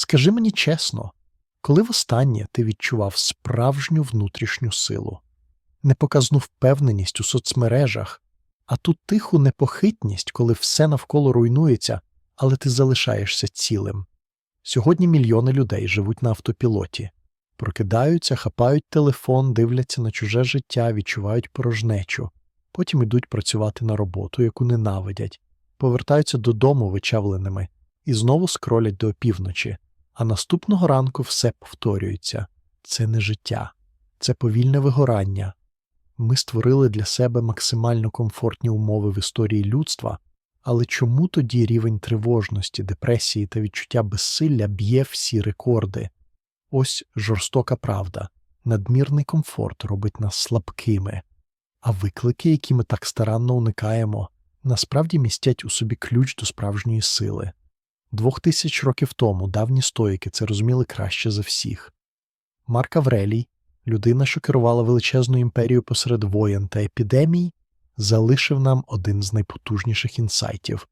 Скажи мені чесно, коли востаннє ти відчував справжню внутрішню силу, непоказну впевненість у соцмережах, а ту тиху непохитність, коли все навколо руйнується, але ти залишаєшся цілим. Сьогодні мільйони людей живуть на автопілоті, прокидаються, хапають телефон, дивляться на чуже життя, відчувають порожнечу, потім ідуть працювати на роботу, яку ненавидять, повертаються додому вичавленими. І знову скролять до опівночі, а наступного ранку все повторюється це не життя, це повільне вигорання. Ми створили для себе максимально комфортні умови в історії людства, але чому тоді рівень тривожності, депресії та відчуття безсилля б'є всі рекорди? Ось жорстока правда, надмірний комфорт робить нас слабкими, а виклики, які ми так старанно уникаємо, насправді містять у собі ключ до справжньої сили. Двох тисяч років тому давні стоїки це розуміли краще за всіх. Марк Аврелій, людина, що керувала величезною імперією посеред воєн та епідемій, залишив нам один з найпотужніших інсайтів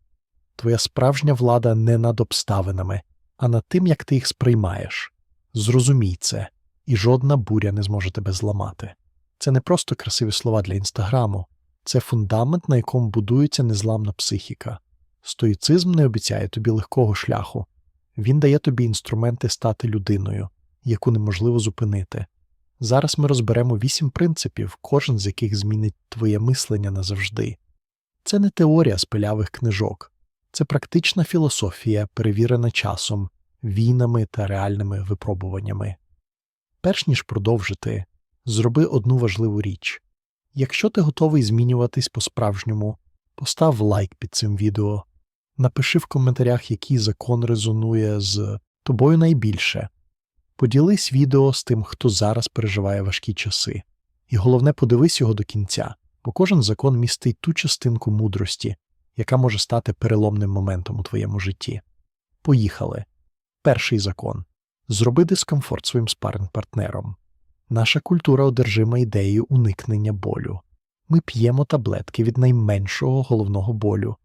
твоя справжня влада не над обставинами, а над тим, як ти їх сприймаєш. Зрозумій це, і жодна буря не зможе тебе зламати. Це не просто красиві слова для інстаграму, це фундамент, на якому будується незламна психіка. Стоїцизм не обіцяє тобі легкого шляху, він дає тобі інструменти стати людиною, яку неможливо зупинити. Зараз ми розберемо вісім принципів, кожен з яких змінить твоє мислення назавжди. Це не теорія з пилявих книжок, це практична філософія, перевірена часом, війнами та реальними випробуваннями. Перш ніж продовжити, зроби одну важливу річ якщо ти готовий змінюватись по-справжньому, постав лайк під цим відео, напиши в коментарях, який закон резонує з тобою найбільше. Поділись відео з тим, хто зараз переживає важкі часи, і головне, подивись його до кінця, бо кожен закон містить ту частинку мудрості, яка може стати переломним моментом у твоєму житті. Поїхали. Перший закон зроби дискомфорт своїм спаринг партнером. Наша культура одержима ідеєю уникнення болю. Ми п'ємо таблетки від найменшого головного болю,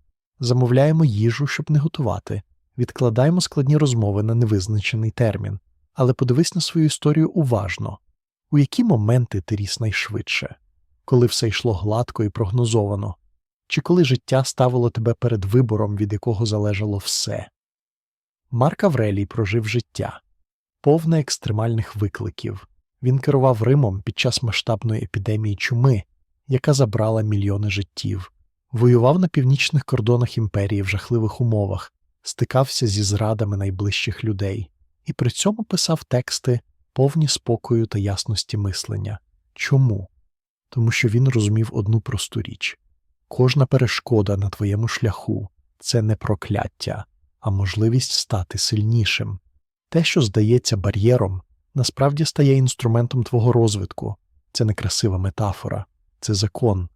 замовляємо їжу, щоб не готувати, відкладаємо складні розмови на невизначений термін. Але подивись на свою історію уважно у які моменти ти ріс найшвидше, коли все йшло гладко і прогнозовано, чи коли життя ставило тебе перед вибором, від якого залежало все. Марк Аврелій прожив життя, повне екстремальних викликів. Він керував Римом під час масштабної епідемії чуми, яка забрала мільйони життів, воював на північних кордонах імперії в жахливих умовах, стикався зі зрадами найближчих людей і при цьому писав тексти повні спокою та ясності мислення. Чому? Тому що він розумів одну просту річ кожна перешкода на твоєму шляху це не прокляття, а можливість стати сильнішим. Те, що здається бар'єром, насправді стає інструментом твого розвитку. Це не красива метафора, це закон.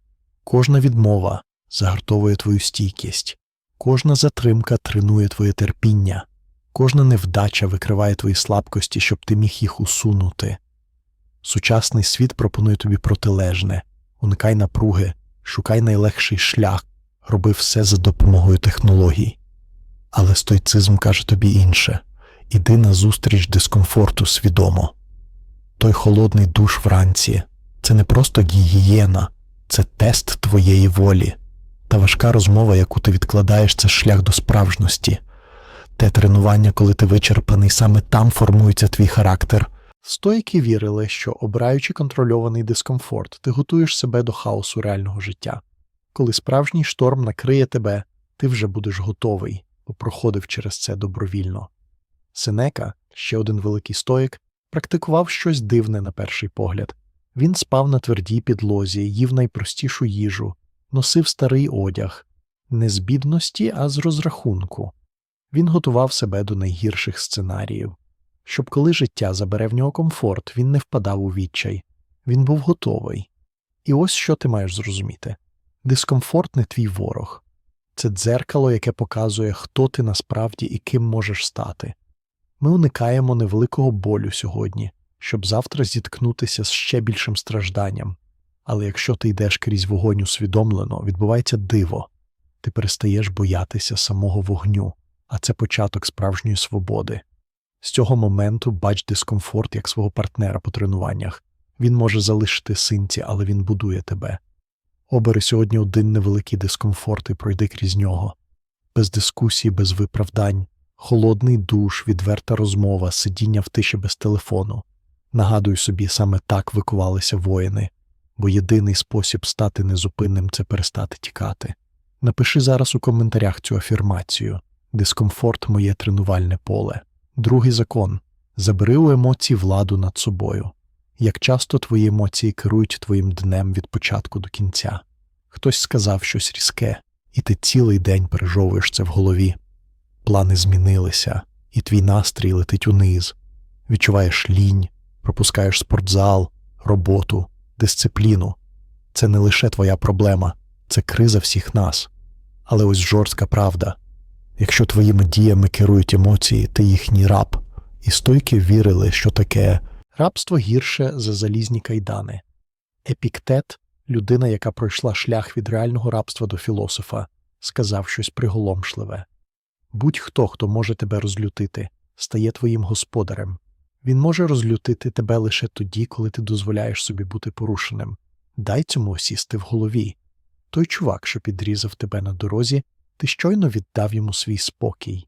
Кожна відмова загартовує твою стійкість, кожна затримка тренує твоє терпіння, кожна невдача викриває твої слабкості, щоб ти міг їх усунути. Сучасний світ пропонує тобі протилежне уникай напруги, шукай найлегший шлях, роби все за допомогою технологій. Але стоїцизм каже тобі інше іди назустріч дискомфорту свідомо. Той холодний душ вранці це не просто гігієна, це тест твоєї волі, та важка розмова, яку ти відкладаєш, це шлях до справжності. Те тренування, коли ти вичерпаний, саме там формується твій характер. Стоїки вірили, що, обираючи контрольований дискомфорт, ти готуєш себе до хаосу реального життя. Коли справжній шторм накриє тебе, ти вже будеш готовий, бо проходив через це добровільно. Сенека, ще один великий стоїк, практикував щось дивне на перший погляд. Він спав на твердій підлозі, їв найпростішу їжу, носив старий одяг, не з бідності, а з розрахунку. Він готував себе до найгірших сценаріїв, щоб коли життя забере в нього комфорт, він не впадав у відчай, він був готовий. І ось що ти маєш зрозуміти дискомфорт не твій ворог, це дзеркало, яке показує, хто ти насправді і ким можеш стати. Ми уникаємо невеликого болю сьогодні, щоб завтра зіткнутися з ще більшим стражданням. Але якщо ти йдеш крізь вогонь усвідомлено, відбувається диво, ти перестаєш боятися самого вогню, а це початок справжньої свободи. З цього моменту бач дискомфорт як свого партнера по тренуваннях. Він може залишити синці, але він будує тебе. Обери сьогодні один невеликий дискомфорт і пройди крізь нього. Без дискусій, без виправдань, холодний душ, відверта розмова, сидіння в тиші без телефону. Нагадуй собі, саме так викувалися воїни, бо єдиний спосіб стати незупинним це перестати тікати. Напиши зараз у коментарях цю афірмацію дискомфорт моє тренувальне поле. Другий закон забери у емоції владу над собою. Як часто твої емоції керують твоїм днем від початку до кінця. Хтось сказав щось різке, і ти цілий день пережовуєш це в голові. Плани змінилися, і твій настрій летить униз. Відчуваєш лінь, пропускаєш спортзал, роботу, дисципліну. Це не лише твоя проблема, це криза всіх нас. Але ось жорстка правда. Якщо твоїми діями керують емоції, ти їхній раб, і стойки вірили, що таке рабство гірше за залізні кайдани. Епіктет, людина, яка пройшла шлях від реального рабства до філософа, сказав щось приголомшливе. Будь-хто, хто може тебе розлютити, стає твоїм господарем. Він може розлютити тебе лише тоді, коли ти дозволяєш собі бути порушеним. Дай цьому осісти в голові. Той чувак, що підрізав тебе на дорозі, ти щойно віддав йому свій спокій.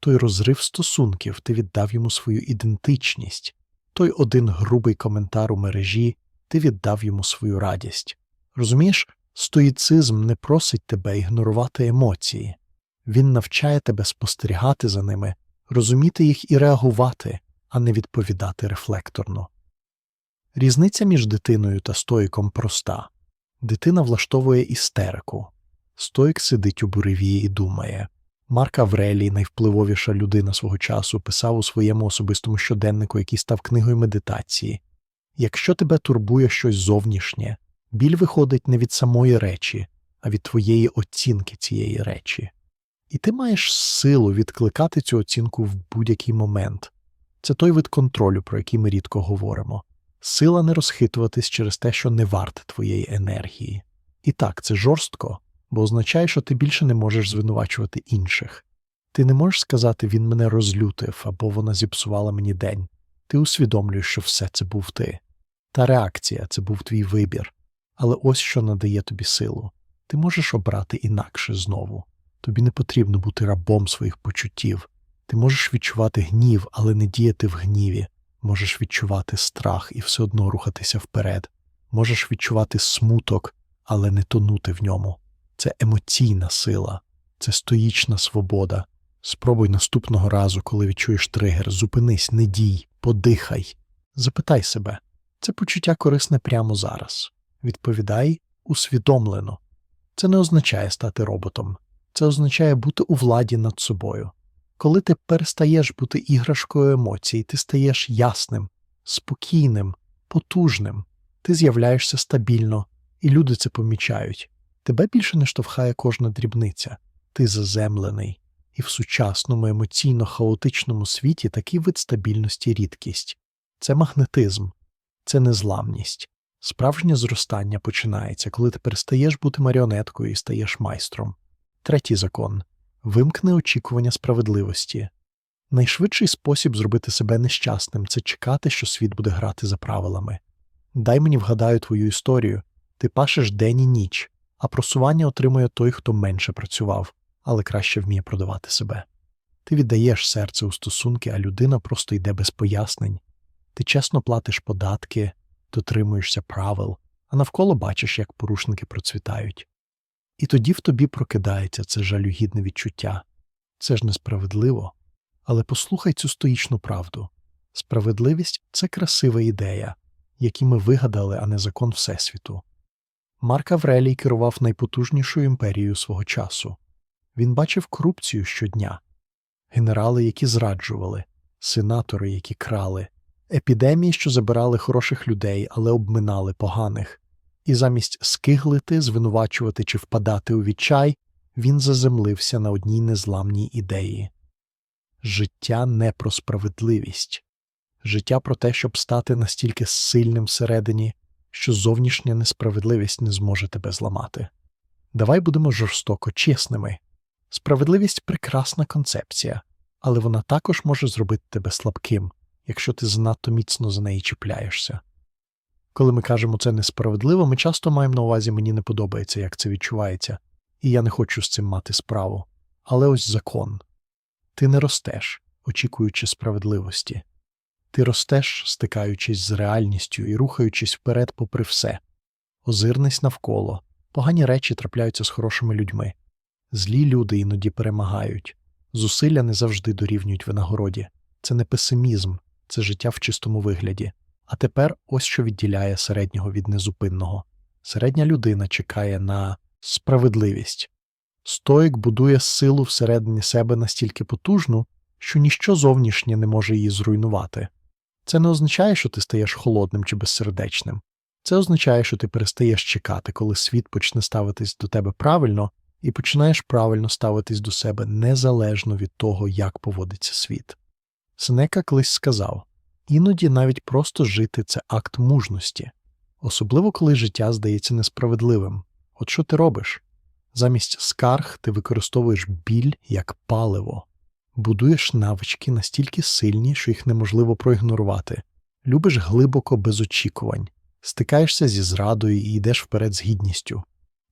Той розрив стосунків ти віддав йому свою ідентичність. Той один грубий коментар у мережі ти віддав йому свою радість. Розумієш, стоїцизм не просить тебе ігнорувати емоції. Він навчає тебе спостерігати за ними, розуміти їх і реагувати, а не відповідати рефлекторно. Різниця між дитиною та стоїком проста. Дитина влаштовує істерику. Стоїк сидить у буреві і думає. Марк Аврелій, найвпливовіша людина свого часу, писав у своєму особистому щоденнику, який став книгою медитації Якщо тебе турбує щось зовнішнє, біль виходить не від самої речі, а від твоєї оцінки цієї речі. І ти маєш силу відкликати цю оцінку в будь-який момент. Це той вид контролю, про який ми рідко говоримо. Сила не розхитуватись через те, що не варте твоєї енергії. І так, це жорстко, бо означає, що ти більше не можеш звинувачувати інших. Ти не можеш сказати він мене розлютив або вона зіпсувала мені день. Ти усвідомлюєш, що все це був ти. Та реакція це був твій вибір. Але ось що надає тобі силу. Ти можеш обрати інакше знову. Тобі не потрібно бути рабом своїх почуттів. Ти можеш відчувати гнів, але не діяти в гніві. Можеш відчувати страх і все одно рухатися вперед. Можеш відчувати смуток, але не тонути в ньому. Це емоційна сила, це стоїчна свобода. Спробуй наступного разу, коли відчуєш тригер, зупинись, не дій, подихай. Запитай себе, це почуття корисне прямо зараз. Відповідай усвідомлено. Це не означає стати роботом, це означає бути у владі над собою. Коли ти перестаєш бути іграшкою емоцій, ти стаєш ясним, спокійним, потужним, ти з'являєшся стабільно, і люди це помічають. Тебе більше не штовхає кожна дрібниця, ти заземлений, і в сучасному емоційно хаотичному світі такий вид стабільності рідкість це магнетизм, це незламність. Справжнє зростання починається, коли ти перестаєш бути маріонеткою і стаєш майстром. Третій закон вимкни очікування справедливості. Найшвидший спосіб зробити себе нещасним це чекати, що світ буде грати за правилами. Дай мені вгадаю твою історію ти пашеш день і ніч, а просування отримує той, хто менше працював, але краще вміє продавати себе. Ти віддаєш серце у стосунки, а людина просто йде без пояснень. Ти чесно платиш податки, дотримуєшся правил, а навколо бачиш, як порушники процвітають. І тоді в тобі прокидається це жалюгідне відчуття. Це ж несправедливо. Але послухай цю стоїчну правду справедливість це красива ідея, які ми вигадали, а не закон Всесвіту. Марк Аврелій керував найпотужнішою імперією свого часу. Він бачив корупцію щодня, генерали, які зраджували, сенатори, які крали, епідемії, що забирали хороших людей, але обминали поганих, і замість скиглити, звинувачувати чи впадати у відчай, він заземлився на одній незламній ідеї життя не про справедливість, життя про те, щоб стати настільки сильним всередині, що зовнішня несправедливість не зможе тебе зламати. Давай будемо жорстоко чесними. Справедливість прекрасна концепція, але вона також може зробити тебе слабким, якщо ти занадто міцно за неї чіпляєшся. Коли ми кажемо це несправедливо, ми часто маємо на увазі мені не подобається, як це відчувається, і я не хочу з цим мати справу. Але ось закон ти не ростеш, очікуючи справедливості. Ти ростеш, стикаючись з реальністю і рухаючись вперед попри все. Озирнись навколо, погані речі трапляються з хорошими людьми. Злі люди іноді перемагають, зусилля не завжди дорівнюють винагороді. Це не песимізм, це життя в чистому вигляді. А тепер ось що відділяє середнього від незупинного. Середня людина чекає на справедливість. Стоїк будує силу всередині себе настільки потужну, що ніщо зовнішнє не може її зруйнувати. Це не означає, що ти стаєш холодним чи безсердечним. Це означає, що ти перестаєш чекати, коли світ почне ставитись до тебе правильно, і починаєш правильно ставитись до себе незалежно від того, як поводиться світ. Сенека колись сказав іноді навіть просто жити це акт мужності, особливо коли життя здається несправедливим. От що ти робиш? Замість скарг ти використовуєш біль як паливо, будуєш навички настільки сильні, що їх неможливо проігнорувати, любиш глибоко без очікувань, стикаєшся зі зрадою і йдеш вперед з гідністю.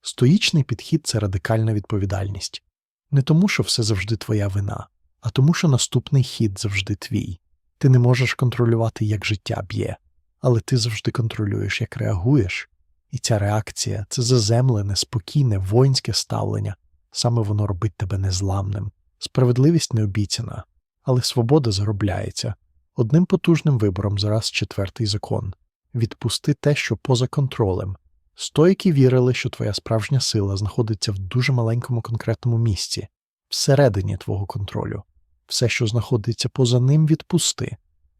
Стоїчний підхід це радикальна відповідальність. Не тому, що все завжди твоя вина, а тому, що наступний хід завжди твій. Ти не можеш контролювати, як життя б'є, але ти завжди контролюєш, як реагуєш. І ця реакція це заземлене, спокійне, воїнське ставлення, саме воно робить тебе незламним. Справедливість не обіцяна, але свобода заробляється. Одним потужним вибором зараз четвертий закон відпусти те, що поза контролем. Стоїки вірили, що твоя справжня сила знаходиться в дуже маленькому конкретному місці, всередині твого контролю. Все, що знаходиться поза ним, відпусти.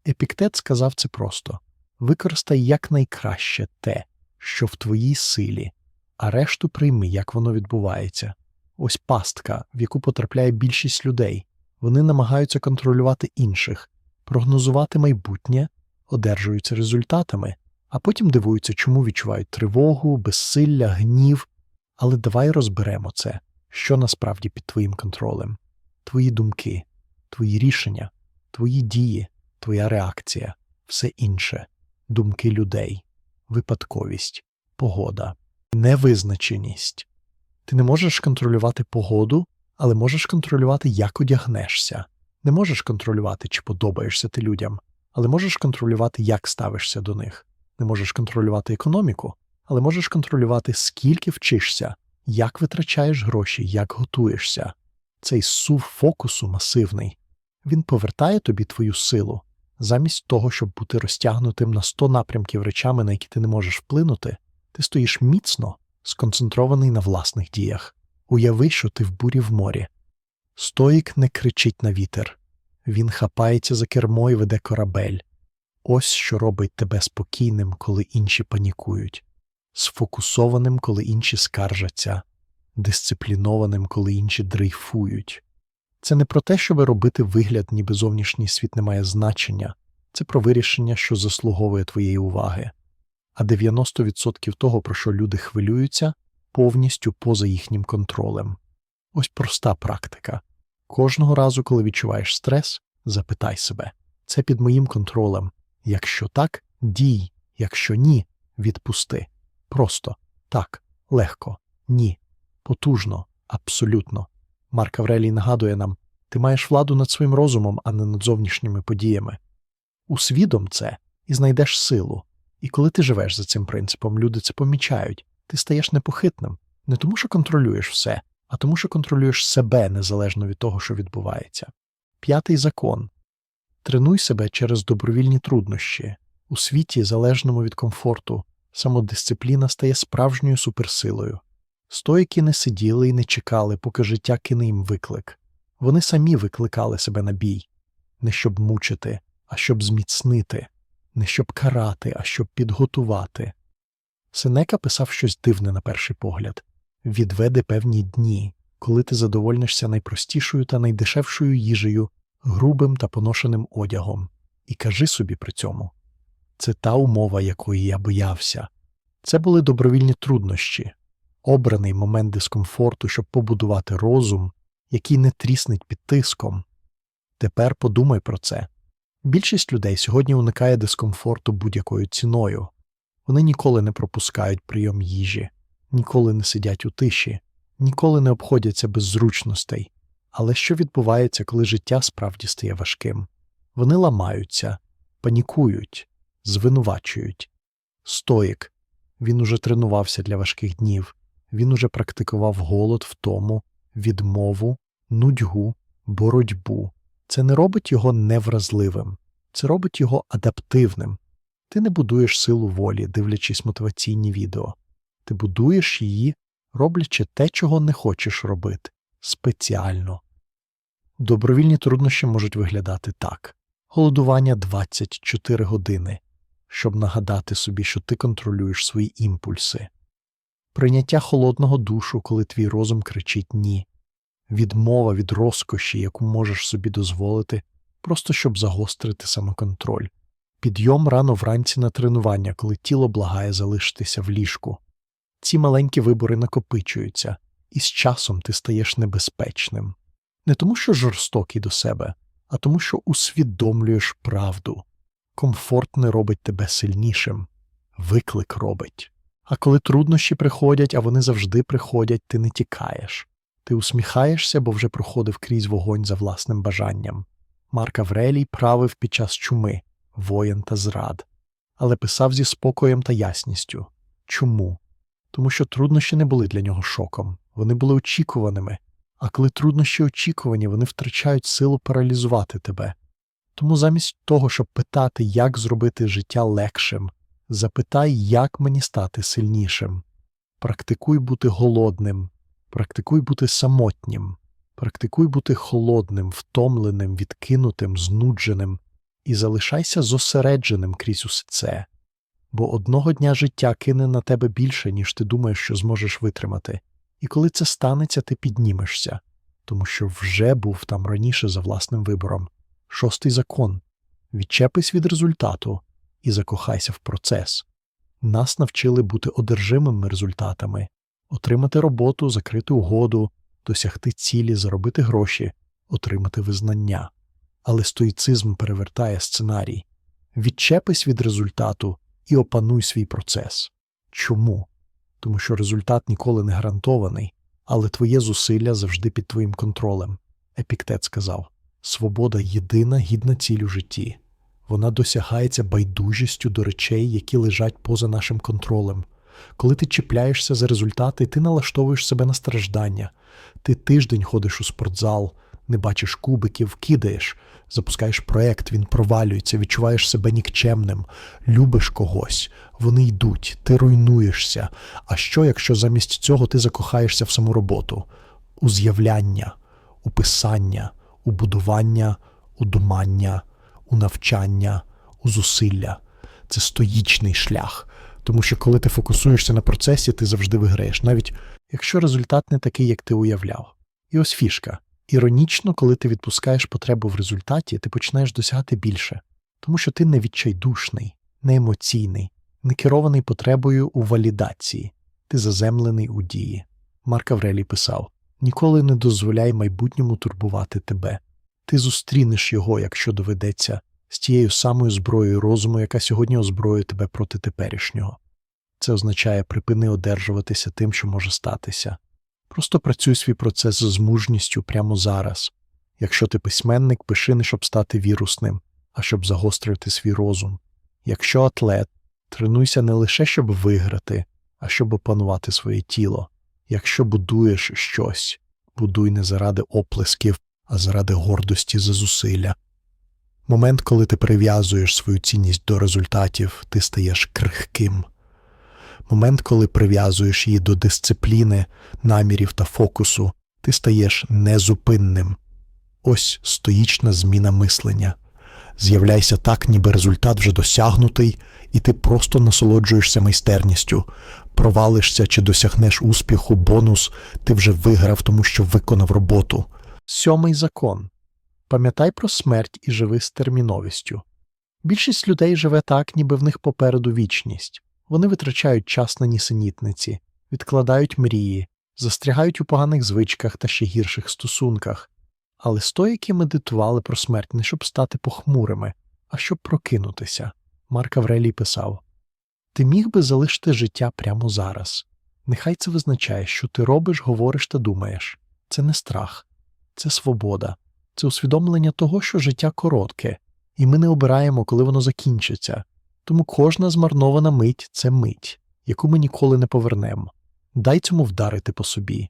Епіктет сказав це просто використай якнайкраще те, що в твоїй силі, а решту прийми, як воно відбувається. Ось пастка, в яку потрапляє більшість людей. Вони намагаються контролювати інших, прогнозувати майбутнє, одержуються результатами, а потім дивуються, чому відчувають тривогу, безсилля, гнів. Але давай розберемо це, що насправді під твоїм контролем, твої думки, твої рішення, твої дії, твоя реакція, все інше, думки людей, випадковість, погода, невизначеність. Ти не можеш контролювати погоду, але можеш контролювати, як одягнешся. Не можеш контролювати, чи подобаєшся ти людям, але можеш контролювати, як ставишся до них. Не можеш контролювати економіку, але можеш контролювати, скільки вчишся, як витрачаєш гроші, як готуєшся. Цей сув фокусу масивний. Він повертає тобі твою силу. Замість того, щоб бути розтягнутим на сто напрямків речами, на які ти не можеш вплинути, ти стоїш міцно, сконцентрований на власних діях. Уяви, що ти в бурі в морі. Стоїк не кричить на вітер. Він хапається за кермо і веде корабель. Ось що робить тебе спокійним, коли інші панікують, сфокусованим, коли інші скаржаться, дисциплінованим, коли інші дрейфують. Це не про те, щоб робити вигляд, ніби зовнішній світ не має значення, це про вирішення, що заслуговує твоєї уваги. А 90% того, про що люди хвилюються, повністю поза їхнім контролем. Ось проста практика. Кожного разу, коли відчуваєш стрес, запитай себе це під моїм контролем. Якщо так, дій, якщо ні, відпусти. Просто так, легко, ні, потужно, абсолютно. Марк Аврелій нагадує нам ти маєш владу над своїм розумом, а не над зовнішніми подіями. Усвідом це і знайдеш силу. І коли ти живеш за цим принципом, люди це помічають, ти стаєш непохитним, не тому, що контролюєш все, а тому, що контролюєш себе незалежно від того, що відбувається. П'ятий закон тренуй себе через добровільні труднощі. У світі, залежному від комфорту, самодисципліна стає справжньою суперсилою. Стоїки не сиділи і не чекали, поки життя кине їм виклик. Вони самі викликали себе на бій, не щоб мучити, а щоб зміцнити, не щоб карати, а щоб підготувати. Сенека писав щось дивне на перший погляд відведи певні дні, коли ти задовольнишся найпростішою та найдешевшою їжею, грубим та поношеним одягом, і кажи собі при цьому це та умова, якої я боявся. Це були добровільні труднощі, обраний момент дискомфорту, щоб побудувати розум, який не тріснить під тиском. Тепер подумай про це. Більшість людей сьогодні уникає дискомфорту будь-якою ціною. Вони ніколи не пропускають прийом їжі, ніколи не сидять у тиші, ніколи не обходяться без зручностей. Але що відбувається, коли життя справді стає важким? Вони ламаються, панікують, звинувачують. Стоїк. Він уже тренувався для важких днів, він уже практикував голод, втому, відмову, нудьгу, боротьбу. Це не робить його невразливим, це робить його адаптивним. Ти не будуєш силу волі, дивлячись мотиваційні відео. Ти будуєш її, роблячи те, чого не хочеш робити, спеціально. Добровільні труднощі можуть виглядати так: голодування 24 години, щоб нагадати собі, що ти контролюєш свої імпульси, прийняття холодного душу, коли твій розум кричить ні, відмова від розкоші, яку можеш собі дозволити, просто щоб загострити самоконтроль, підйом рано вранці на тренування, коли тіло благає залишитися в ліжку. Ці маленькі вибори накопичуються, і з часом ти стаєш небезпечним. Не тому, що жорстокий до себе, а тому, що усвідомлюєш правду. Комфорт не робить тебе сильнішим, виклик робить. А коли труднощі приходять, а вони завжди приходять, ти не тікаєш. Ти усміхаєшся, бо вже проходив крізь вогонь за власним бажанням. Марк Аврелій правив під час чуми, воєн та зрад, але писав зі спокоєм та ясністю. Чому? Тому що труднощі не були для нього шоком, вони були очікуваними, а коли труднощі очікувані, вони втрачають силу паралізувати тебе. Тому замість того, щоб питати, як зробити життя легшим, запитай, як мені стати сильнішим. Практикуй бути голодним, практикуй бути самотнім, практикуй бути холодним, втомленим, відкинутим, знудженим. І залишайся зосередженим крізь усе. Це, бо одного дня життя кине на тебе більше, ніж ти думаєш, що зможеш витримати, і коли це станеться, ти піднімешся, тому що вже був там раніше за власним вибором. Шостий закон. Відчепись від результату і закохайся в процес. Нас навчили бути одержимими результатами, отримати роботу, закрити угоду, досягти цілі, заробити гроші, отримати визнання. Але стоїцизм перевертає сценарій відчепись від результату і опануй свій процес. Чому? Тому що результат ніколи не гарантований, але твоє зусилля завжди під твоїм контролем. Епіктет сказав свобода єдина гідна ціль у житті. Вона досягається байдужістю до речей, які лежать поза нашим контролем. Коли ти чіпляєшся за результати, ти налаштовуєш себе на страждання. Ти тиждень ходиш у спортзал, не бачиш кубиків, кидаєш, запускаєш проект, він провалюється, відчуваєш себе нікчемним, любиш когось, вони йдуть, ти руйнуєшся. А що, якщо замість цього ти закохаєшся в саму роботу? У з'являння, у писання, у будування, у думання, у навчання, у зусилля. Це стоїчний шлях. Тому що коли ти фокусуєшся на процесі, ти завжди виграєш, навіть якщо результат не такий, як ти уявляв. І ось фішка. Іронічно, коли ти відпускаєш потребу в результаті, ти починаєш досягати більше, тому що ти не відчайдушний, не емоційний, не керований потребою у валідації, ти заземлений у дії. Марк Аврелій писав ніколи не дозволяй майбутньому турбувати тебе. Ти зустрінеш його, якщо доведеться, з тією самою зброєю розуму, яка сьогодні озброює тебе проти теперішнього. Це означає припини одержуватися тим, що може статися. Просто працюй свій процес з мужністю прямо зараз. Якщо ти письменник, пиши не щоб стати вірусним, а щоб загострити свій розум. Якщо атлет, тренуйся не лише щоб виграти, а щоб опанувати своє тіло. Якщо будуєш щось, будуй не заради оплесків, а заради гордості за зусилля. Момент, коли ти прив'язуєш свою цінність до результатів, ти стаєш крихким. Момент, коли прив'язуєш її до дисципліни, намірів та фокусу, ти стаєш незупинним. Ось стоїчна зміна мислення. З'являйся так, ніби результат вже досягнутий, і ти просто насолоджуєшся майстерністю, провалишся чи досягнеш успіху, бонус, ти вже виграв, тому що виконав роботу. Сьомий закон пам'ятай про смерть і живи з терміновістю. Більшість людей живе так, ніби в них попереду вічність. Вони витрачають час на нісенітниці, відкладають мрії, застрягають у поганих звичках та ще гірших стосунках. Але стоїки медитували про смерть не щоб стати похмурими, а щоб прокинутися. Марк Аврелій писав Ти міг би залишити життя прямо зараз. Нехай це визначає, що ти робиш, говориш та думаєш. Це не страх, це свобода, це усвідомлення того, що життя коротке, і ми не обираємо, коли воно закінчиться. Тому кожна змарнована мить це мить, яку ми ніколи не повернемо. Дай цьому вдарити по собі.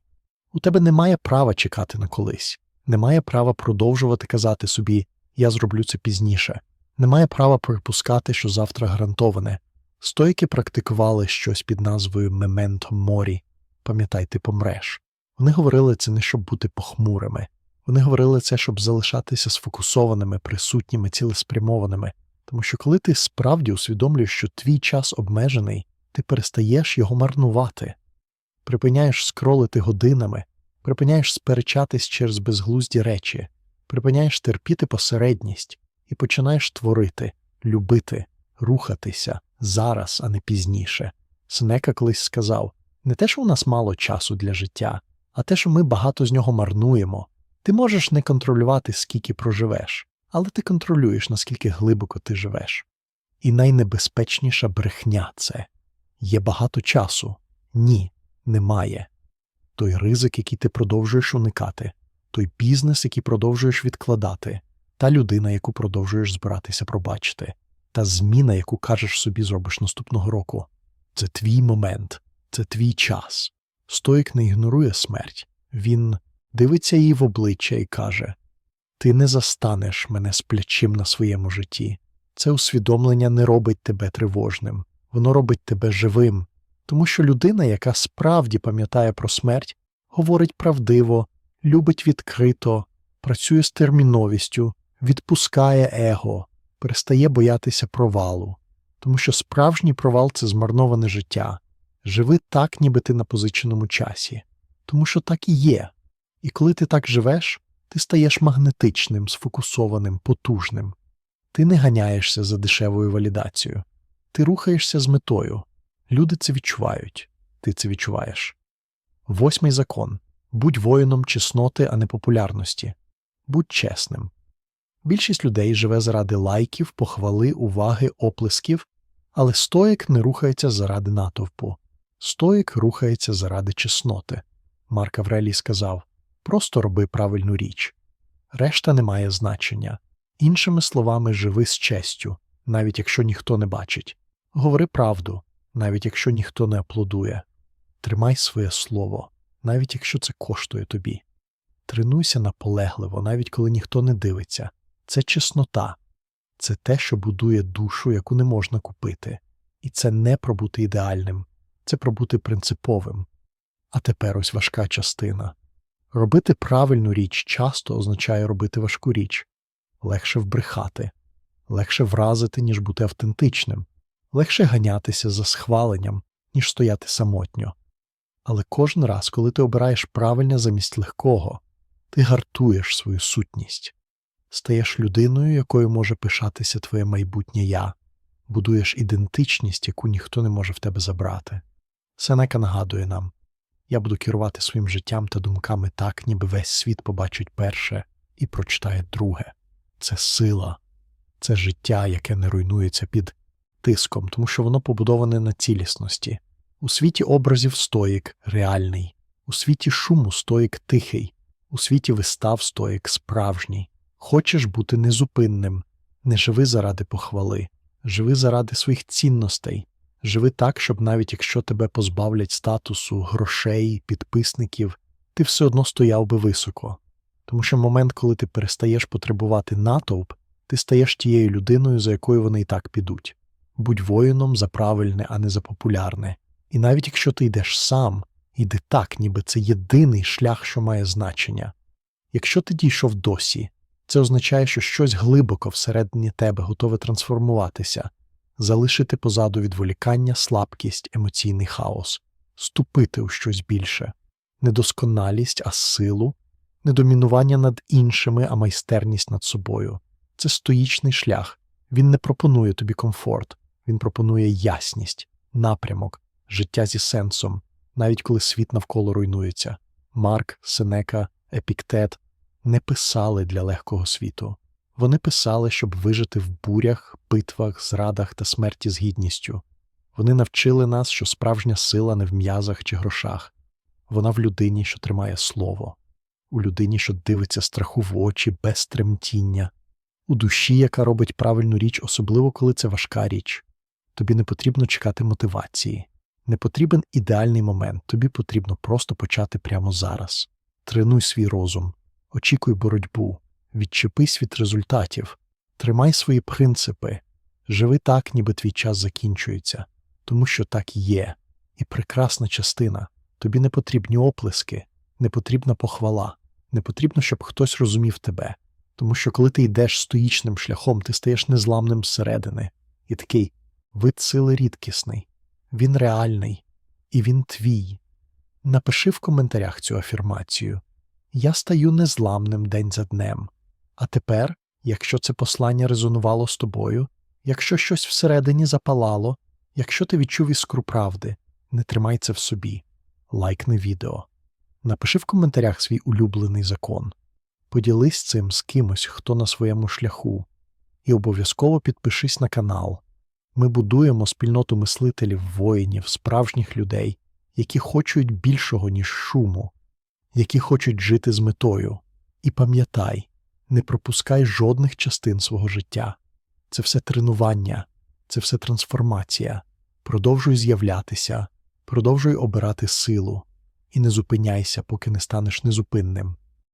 У тебе немає права чекати на колись, немає права продовжувати казати собі я зроблю це пізніше, немає права припускати, що завтра гарантоване. Стоїки практикували щось під назвою Мементо Морі пам'ятай, ти помреш. Вони говорили це не щоб бути похмурими, вони говорили це, щоб залишатися сфокусованими, присутніми, цілеспрямованими, тому що коли ти справді усвідомлюєш, що твій час обмежений, ти перестаєш його марнувати, припиняєш скролити годинами, припиняєш сперечатись через безглузді речі, припиняєш терпіти посередність. І починаєш творити, любити, рухатися зараз, а не пізніше. Сенека колись сказав не те, що у нас мало часу для життя, а те, що ми багато з нього марнуємо. Ти можеш не контролювати, скільки проживеш, але ти контролюєш, наскільки глибоко ти живеш. І найнебезпечніша брехня це є багато часу. Ні, немає. Той ризик, який ти продовжуєш уникати, той бізнес, який продовжуєш відкладати, та людина, яку продовжуєш збиратися пробачити, та зміна, яку кажеш собі зробиш наступного року. Це твій момент, це твій час. Стоїк не ігнорує смерть. Він дивиться їй в обличчя і каже Ти не застанеш мене сплячим на своєму житті. Це усвідомлення не робить тебе тривожним, воно робить тебе живим, тому що людина, яка справді пам'ятає про смерть, говорить правдиво, любить відкрито, працює з терміновістю, відпускає его, перестає боятися провалу, тому що справжній провал це змарноване життя. Живи так, ніби ти на позиченому часі, тому що так і є. І коли ти так живеш, ти стаєш магнетичним, сфокусованим, потужним. Ти не ганяєшся за дешевою валідацією, ти рухаєшся з метою. Люди це відчувають, ти це відчуваєш. Восьмий закон будь воїном чесноти, а не популярності, будь чесним. Більшість людей живе заради лайків, похвали, уваги, оплесків, але стоїк не рухається заради натовпу. Стоїк рухається заради чесноти. Марк Аврелій сказав просто роби правильну річ. Решта не має значення. Іншими словами, живи з честю, навіть якщо ніхто не бачить. Говори правду, навіть якщо ніхто не аплодує. Тримай своє слово, навіть якщо це коштує тобі. Тренуйся наполегливо, навіть коли ніхто не дивиться. Це чеснота, це те, що будує душу, яку не можна купити. І це не про бути ідеальним, це про бути принциповим. А тепер ось важка частина. Робити правильну річ часто означає робити важку річ, легше вбрехати, легше вразити, ніж бути автентичним, легше ганятися за схваленням, ніж стояти самотньо. Але кожен раз, коли ти обираєш правильне замість легкого, ти гартуєш свою сутність, стаєш людиною, якою може пишатися твоє майбутнє я, будуєш ідентичність, яку ніхто не може в тебе забрати. Сенека нагадує нам я буду керувати своїм життям та думками так, ніби весь світ побачить перше і прочитає друге. Це сила, це життя, яке не руйнується під тиском, тому що воно побудоване на цілісності. У світі образів стоїк реальний, у світі шуму стоїк тихий, у світі вистав стоїк справжній. Хочеш бути незупинним, не живи заради похвали, живи заради своїх цінностей, живи так, щоб навіть якщо тебе позбавлять статусу, грошей, підписників, ти все одно стояв би високо. Тому що момент, коли ти перестаєш потребувати натовп, ти стаєш тією людиною, за якою вони і так підуть. Будь воїном за правильне, а не за популярне. І навіть якщо ти йдеш сам, йди так, ніби це єдиний шлях, що має значення. Якщо ти дійшов досі, це означає, що щось глибоко всередині тебе готове трансформуватися, залишити позаду відволікання, слабкість, емоційний хаос, ступити у щось більше, недосконалість, а силу, не домінування над іншими, а майстерність над собою. Це стоїчний шлях. Він не пропонує тобі комфорт, він пропонує ясність, напрямок, життя зі сенсом, навіть коли світ навколо руйнується. Марк, Сенека, Епіктет не писали для легкого світу. Вони писали, щоб вижити в бурях, битвах, зрадах та смерті з гідністю. Вони навчили нас, що справжня сила не в м'язах чи грошах, вона в людині, що тримає слово, у людині, що дивиться страху в очі без тремтіння, у душі, яка робить правильну річ, особливо коли це важка річ. Тобі не потрібно чекати мотивації, не потрібен ідеальний момент, тобі потрібно просто почати прямо зараз. Тренуй свій розум, очікуй боротьбу, відчепись від результатів, тримай свої принципи, живи так, ніби твій час закінчується, тому що так є, і прекрасна частина. Тобі не потрібні оплески, не потрібна похвала, не потрібно, щоб хтось розумів тебе. Тому що коли ти йдеш стоїчним шляхом, ти стаєш незламним зсередини, і такий вид сили рідкісний, він реальний, і він твій. Напиши в коментарях цю афірмацію. Я стаю незламним день за днем. А тепер, якщо це послання резонувало з тобою, якщо щось всередині запалало, якщо ти відчув іскру правди, не тримай це в собі. Лайкни відео. Напиши в коментарях свій улюблений закон. Поділись цим з кимось, хто на своєму шляху, і обов'язково підпишись на канал. Ми будуємо спільноту мислителів, воїнів, справжніх людей, які хочуть більшого, ніж шуму, які хочуть жити з метою. І пам'ятай, не пропускай жодних частин свого життя. Це все тренування, це все трансформація. Продовжуй з'являтися, продовжуй обирати силу і не зупиняйся, поки не станеш незупинним.